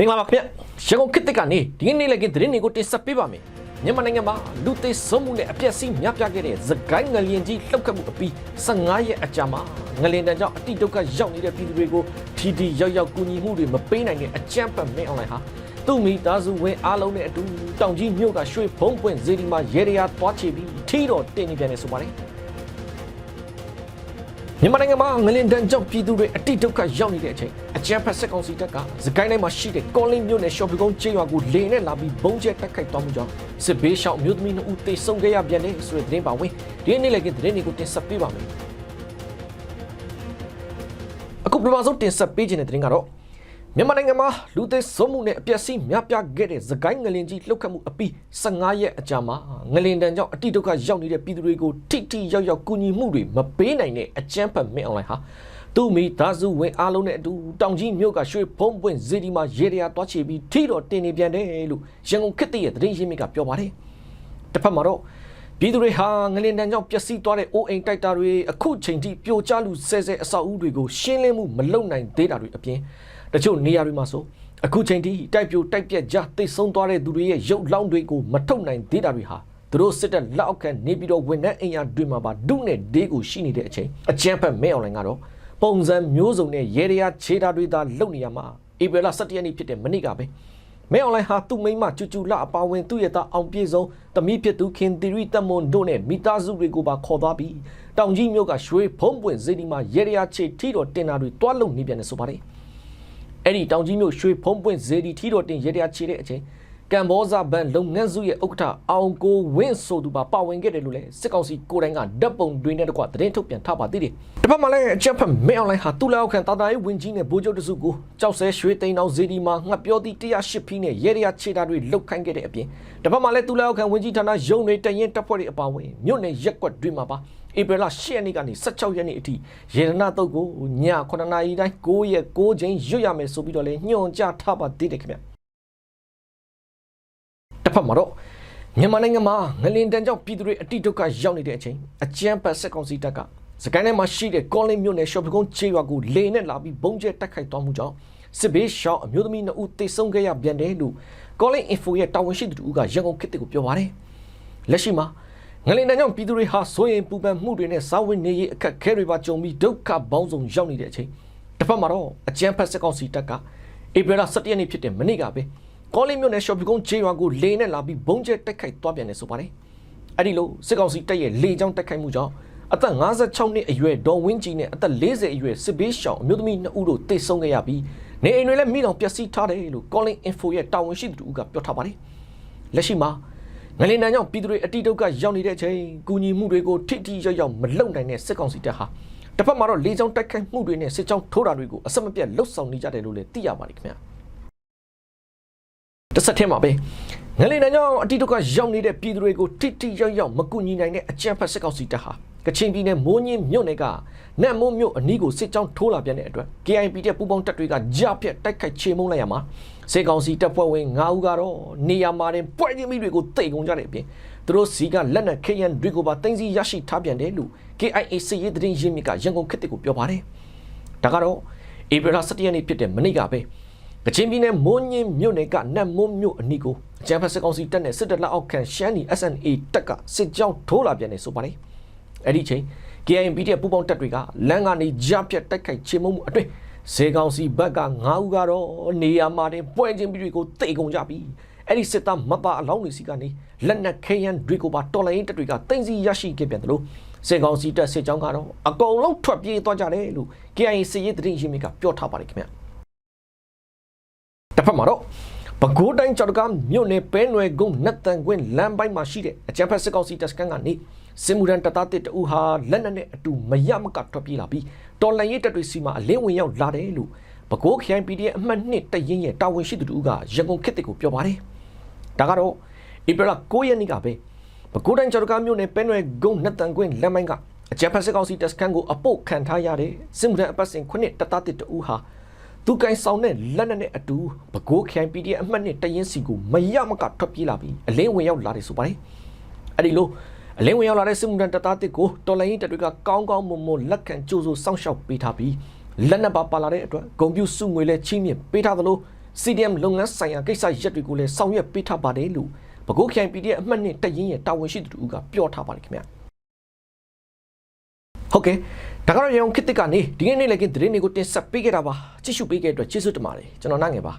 မင်္ဂလာပါခင်ဗျရန်ကုန်ခေတ်သစ်ကနေဒီကနေ့လည်းကသတင်းတွေကိုတင်ဆက်ပေးပါမယ်မြန်မာနိုင်ငံမှာလူသေးဆုံးမှုနဲ့အပြက်စီးများပြားခဲ့တဲ့သကိုင်းငလျင်ကြီးလှုပ်ခတ်မှုအပြီး15ရက်အကြာမှာငလျင်တန်ကြောင့်အတိဒုက္ခရောက်နေတဲ့ပြည်သူတွေကိုထီထီရောက်ရောက်ကူညီမှုတွေမပေးနိုင်တဲ့အကြမ်းဖက်မင်းအွန်လိုင်းဟာသူ့မိသားစုဝင်အားလုံးနဲ့အတူတောင်ကြီးမြို့ကရွှေဘုံပွင့်ဇေဒီမှာရေရရာသွားချပြီးထီတော်တင်နေပြန်နေဆိုပါတယ် မြန်မာနိုင်ငံမှာငလင်တန်းကြောင့်ပြည်သူတွေအတိဒုက္ခရောက်နေတဲ့အချိန်အကြမ်းဖက်စစ်ကောင်စီတပ်ကစကိုင်းတိုင်းမှာရှိတဲ့ကောလင်းမြို့နယ်ရှော့ပီကုန်းကျေးရွာကိုလေနဲ့လာပြီးဘုံကျဲတိုက်ခိုက်သွားမှုကြောင့်စစ်ဘေးရှောင်အမျိုးသမီး2ဦးသေဆုံးခဲ့ရပြန်တယ်ဆိုတဲ့သတင်းပါဝင်ဒီနေ့လည်းကသတင်းတွေကိုတင်ဆက်ပေးပါမယ်အခုပထမဆုံးတင်ဆက်ပေးခြင်းတဲ့သတင်းကတော့ မြန်မာနိုင်ငံမှာလူသေးဆုံးမှုနဲ့အပျက်စီးများပြားခဲ့တဲ့သကိုင်းငလင်ကြီးလှုပ်ခတ်မှုအပြီး15ရက်အကြာမှာငလင်တန်ကြောင့်အတိဒုက္ခရောက်နေတဲ့ပြည်သူတွေကိုထိထိရောက်ရောက်ကူညီမှုတွေမပေးနိုင်တဲ့အကြမ်းဖက်မင်းအွန်လိုင်းဟာသူ့မိသားစုဝင်အားလုံးနဲ့အတူတောင်ကြီးမြို့ကရွှေဘုံပွင့်ဇေဒီမှာရေတရာတွားချပြီးထိတော်တင်နေပြန်တယ်လို့ရန်ကုန်ခေတ်တရဲ့သတင်းရင်းမြစ်ကပြောပါတယ်တစ်ဖက်မှာတော့ပြည်သူတွေဟာငလင်တန်ကြောင့်ပျက်စီးသွားတဲ့အိုးအိမ်တိုက်တာတွေအခုချိန်ထိပြိုကျလူဆဲဆဲအဆောက်အဦတွေကိုရှင်းလင်းမှုမလုပ်နိုင်သေးတာတွေအပြင် တချို့နေရာတွေမှာဆိုအခုချိန်ထိတိုက်ပြိုတိုက်ပြက်ကြတိတ်ဆုံးသွားတဲ့သူတွေရဲ့ရုပ်လောင်းတွေကိုမထုတ်နိုင်သေးတာတွေဟာသူတို့စစ်တပ်လက်အောက်ခံနေပြီးတော့ဝန်ထမ်းအိမ်ယာတွေမှာပါဒုနဲ့ဒေးကိုရှိနေတဲ့အချိန်အကြမ်းဖက်မဲအွန်လိုင်းကတော့ပုံစံမျိုးစုံနဲ့ရေရရာခြေတာတွေသာလုပ်နေရမှာဧပြီလ17ရက်နေ့ဖြစ်တဲ့မနေ့ကပဲမဲအွန်လိုင်းဟာသူ့မိမကျူကျူလအပါဝင်သူ့ရဲ့သားအောင်ပြေဆုံးတမိဖြစ်သူခင်သီရိတက်မွန်တို့နဲ့မိသားစုတွေကိုပါခေါ်သွားပြီးတောင်ကြီးမြို့ကရွှေဖုံးပွင့်ဇေဒီမှာရေရရာခြေထီတော်တင်တာတွေတွားလုံနေပြန်တယ်ဆိုပါတယ် အဲ့ဒီတောင်ကြီးမြို့ရွှေဖုံးပွင့်ဇေဒီထီတော်တင်ရေတရာချေတဲ့အချိန် ကမ်ဘောဇဘန်လုပ်ငန်းစုရဲ့ဥက္ကဋ္ဌအောင်ကိုဝင်းဆိုသူပါပါဝင်ခဲ့တယ်လို့လည်းစစ်ကောင်စီကိုယ်တိုင်ကဓာတ်ပုံတွေနဲ့တကွသတင်းထုတ်ပြန်ထားပါသေးတယ်။တစ်ဖက်မှာလည်းအချက်ဖက်မဲအွန်လိုင်းဟာတူလာအောက်ခံတာတာရေးဝင်ကြီးနဲ့ဗိုလ်ချုပ်တစုကိုကြောက်ဆဲရွှေသိန်းတော်ဇေဒီမှာငှက်ပြောသည့်108ဖီးနဲ့ရေတရာချေတာတွေလုတ်ခိုင်းခဲ့တဲ့အပြင်တစ်ဖက်မှာလည်းတူလာအောက်ခံဝင်ကြီးဌာနရုံးတွေတရင်တပ်ဖွဲ့တွေအပါအဝင်မြို့နယ်ရက်ကွက်တွေမှာပါဧပြီလ10ရက်နေ့ကနေ16ရက်နေ့အထိရေဒနာတုတ်ကိုည9နာရီတိုင်း9ရက်9ချိန်ရွတ်ရမယ်ဆိုပြီးတော့လည်းညွှန်ကြားထားပါသေးတယ်ခင်ဗျ တစ်ဖက်မှာတော့မြန်မာနိုင်ငံမှာငလင်တန်းကြောင့်ပြည်သူတွေအတိဒုက္ခရောက်နေတဲ့အချိန်အကြမ်းဖက်စစ်ကောင်စီတပ်ကစကိုင်းထဲမှာရှိတဲ့ကောလင်းမြို့နယ်ရှော့ပကုန်းချေရွာကိုလေနဲ့လာပြီးဘုံကျဲတိုက်ခိုက်သွားမှုကြောင့်စစ်ဘေးရှောင်အမျိုးသမီး2ဦးသေဆုံးခဲ့ရပြန်တယ်လို့ကောလင်း info ရဲ့တာဝန်ရှိသူတို့ကရန်ကုန်ခေတ်ကိုပြောပါတယ်လက်ရှိမှာငလင်တန်းကြောင့်ပြည်သူတွေဟာစိုးရင်ပူပန်မှုတွေနဲ့စာဝင်နေရေးအခက်အခဲတွေပါကြုံပြီးဒုက္ခပေါင်းစုံရောက်နေတဲ့အချိန်တစ်ဖက်မှာတော့အကြမ်းဖက်စစ်ကောင်စီတပ်ကဧပြီလ17ရက်နေ့ဖြစ်တဲ့မနေ့ကပဲ ကောလင်းမြို့နယ်ရှော့ပီကုန်းဂျေးရွာကိုလေနဲ့လာပြီးဘုံကျဲတိုက်ခိုက်သွားပြန်တယ်ဆိုပါတယ်အဲ့ဒီလိုစစ်ကောင်စီတပ်ရဲ့လေကြောင်းတိုက်ခိုက်မှုကြောင့်အသက်56နှစ်အရွယ်ဒေါ်ဝင်းကြီးနဲ့အသက်40အရွယ်စစ်ဘေးရှောင်အမျိုးသမီး2ဦးတို့တိတ်ဆုံးခဲ့ရပြီးနေအိမ်တွေလည်းမိလောင်ပျက်စီးထားတယ်လို့ Calling Info ရဲ့တာဝန်ရှိသူတို့ကပြောထားပါတယ်လက်ရှိမှာငလင်တန်းကြောင့်ပြည်သူတွေအတိဒုက္ခရောက်နေတဲ့အချိန်ကူညီမှုတွေကိုထိထိရောက်ရောက်မလုပ်နိုင်တဲ့စစ်ကောင်စီတပ်ဟာတစ်ဖက်မှာတော့လေကြောင်းတိုက်ခိုက်မှုတွေနဲ့စစ်ကြောင်းထိုးတာတွေကိုအဆက်မပြတ်လှုပ်ဆောင်နေကြတယ်လို့လည်းသိရပါတယ်ခင်ဗျာ တစ်ဆက်တည်းမှာပဲငလင်တန်းကြောင့်အတိဒုက္ခရောက်နေတဲ့ပြည်သူတွေကိုထိထိရောက်ရောက်မကူညီနိုင်တဲ့အကြမ်းဖက်စစ်ကောင်စီတပ်ဟာကချင်ပြည်နယ်မိုးညင်းမြို့နယ်ကနတ်မိုးမြို့အနီးကိုစစ်ကြောင်းထိုးလာပြန်တဲ့အတွက် KIP တဲ့ပူပေါင်းတပ်တွေကကြားဖြတ်တိုက်ခိုက်ချေမှုန်းလိုက်ရမှာစစ်ကောင်စီတပ်ဖွဲ့ဝင်9ဦးကတော့နေရာမှာတင်ပွဲချင်းမိတွေကိုတိတ်ကုန်ကြတဲ့အပြင်သူတို့စီကလက်နက်ခေယန်တွေကိုပါတင်စီရရှိထားပြန်တယ်လို့ KIA စစ်ရေးသတင်းရင်းမြစ်ကရန်ကုန်ခေတ်ကိုပြောပါတယ်ဒါကတော့ဧပြီလ17ရက်နေ့ဖြစ်တဲ့မနေ့ကပဲ ကချင်ပြည်နယ်မိုးညင်းမြို့နယ်ကနတ်မိုးမြို့အနီးကိုအကြမ်းဖက်စစ်ကောင်စီတပ်နဲ့စစ်တပ်လက်အောက်ခံရှမ်းနီ SNA တပ်ကစစ်ကြောင်းထိုးလာပြန်တယ်ဆိုပါတယ်အဲ့ဒီချိန် KIMP တဲ့ပူပေါင်းတပ်တွေကလမ်းကနေကြားပြတ်တိုက်ခိုက်ချေမှုမှုအတွင်းဇေကောင်စီဘက်က9ဦးကတော့နေရာမှာတင်ပွဲချင်းပြီးတွေကိုတိတ်ကုန်ကြပြီအဲ့ဒီစစ်သားမပါအလောင်းတွေစီကနေလက်နက်ခဲယမ်းတွေကိုပါတော်လိုင်းတပ်တွေကတင်စီရရှိခဲ့ပြန်တယ်လို့ဇေကောင်စီတပ်စစ်ကြောင်းကတော့အကုန်လုံးထွက်ပြေးသွားကြတယ်လို့ KIA စစ်ရေးသတင်းရင်းမြစ်ကပြောထားပါတယ်ခင်ဗျ တစ်ဖက်မှာတော့ပဲခူးတိုင်းကြောက်တကားမြို့နယ်ပဲနွယ်ကုန်းနတ်တန်ကွင်းလမ်းပိုင်းမှာရှိတဲ့အကြံဖက်စစ်ကောင်စီတပ်စခန်းကနေစစ်မှုထမ်းတပ်သားတစ်တူဟာလက်နက်နဲ့အတူမရမကထွက်ပြေးလာပြီးတော်လန်ရေးတပ်တွေစီမှာအလင်းဝင်ရောက်လာတယ်လို့ပဲခူးခရိုင် PDF အမှတ်2တရင်ရဲ့တာဝန်ရှိသူတူကရန်ကုန်ခေတ်တစ်ကိုပြောပါတယ်ဒါကတော့ဧပြီလ9ရက်နေ့ကပဲပဲခူးတိုင်းကြောက်တကားမြို့နယ်ပဲနွယ်ကုန်းနတ်တန်ကွင်းလမ်းပိုင်းကအကြံဖက်စစ်ကောင်စီတပ်စခန်းကိုအပုတ်ခံထားရတဲ့စစ်မှုထမ်းအပတ်စဉ်9တပ်သားတစ်တူဟာ သူကင်ဆောင်တဲ့လက်နက်နဲ့အတူဘကိုးခိုင် PDF အမှတ်နဲ့တရင်စီကိုမရမကထွက်ပြေးလာပြီးအလင်းဝင်ရောက်လာတယ်ဆိုပါတယ်အဲ့ဒီလိုအလင်းဝင်ရောက်လာတဲ့စစ်မှုထမ်းတပ်သားတစ်ကိုတော်လိုင်းရင်တပ်တွေကကောင်းကောင်းမွန်မွန်လက်ခံကြိုးဆိုစောင့်ရှောက်ပေးထားပြီးလက်နက်ပါပါလာတဲ့အတွက်ဂုံပြူစုငွေလဲချင်းမြင့်ပေးထားသလို CDM လုပ်ငန်းဆိုင်ရာကိစ္စရပ်တွေကိုလည်းဆောင်ရွက်ပေးထားပါတယ်လို့ပဲခူးခိုင် PDF အမှတ်နဲ့တက်ရင်ရဲ့တာဝန်ရှိသူတို့ကပြောထားပါတယ်ခင်ဗျာ ဟုတ်ကဲ့ဒါကတော့ရေုံခစ်တစ်ကနေဒီကနေ့နေ့လည်းကသတင်းတွေကိုတင်ဆက်ပေးခဲ့တာပါကြည့်ရှုပေးခဲ့တဲ့အတွက်ကျေးဇူးတင်ပါတယ်ကျွန်တော်နိုင်ငယ်ပါ